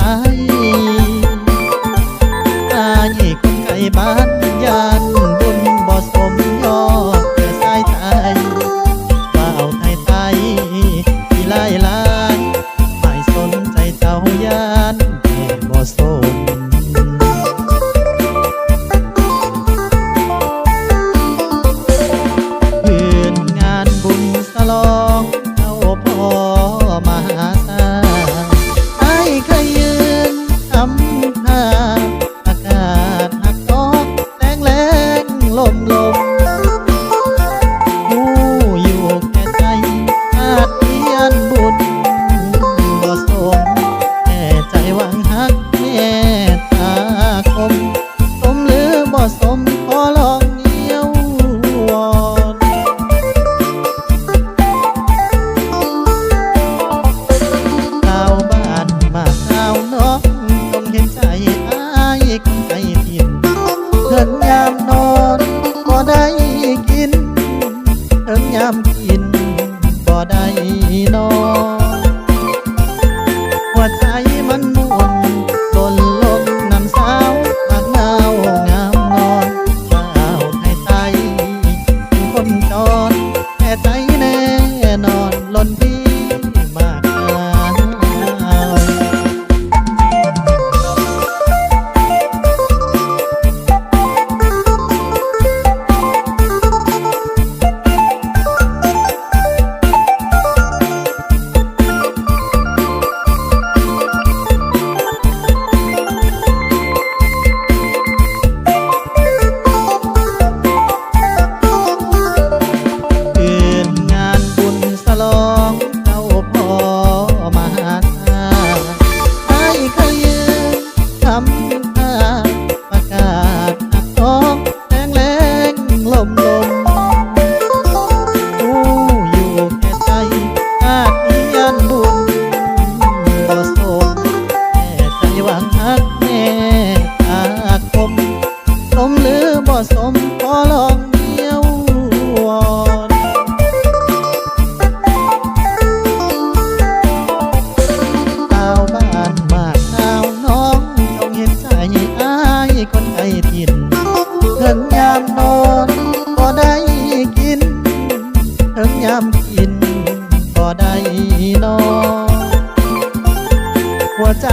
ไอ้ไอ้คนไก่บ้านยัน เอิ้นยามกินบ่ได้นอน สมพอลองเดียวอนเอบ้านมาเอาน้องเอาเห็นใจอาคนไอทินเถิงยามนอนก็ได้กินเถิงยามกินก็ได้นอนหัวใจ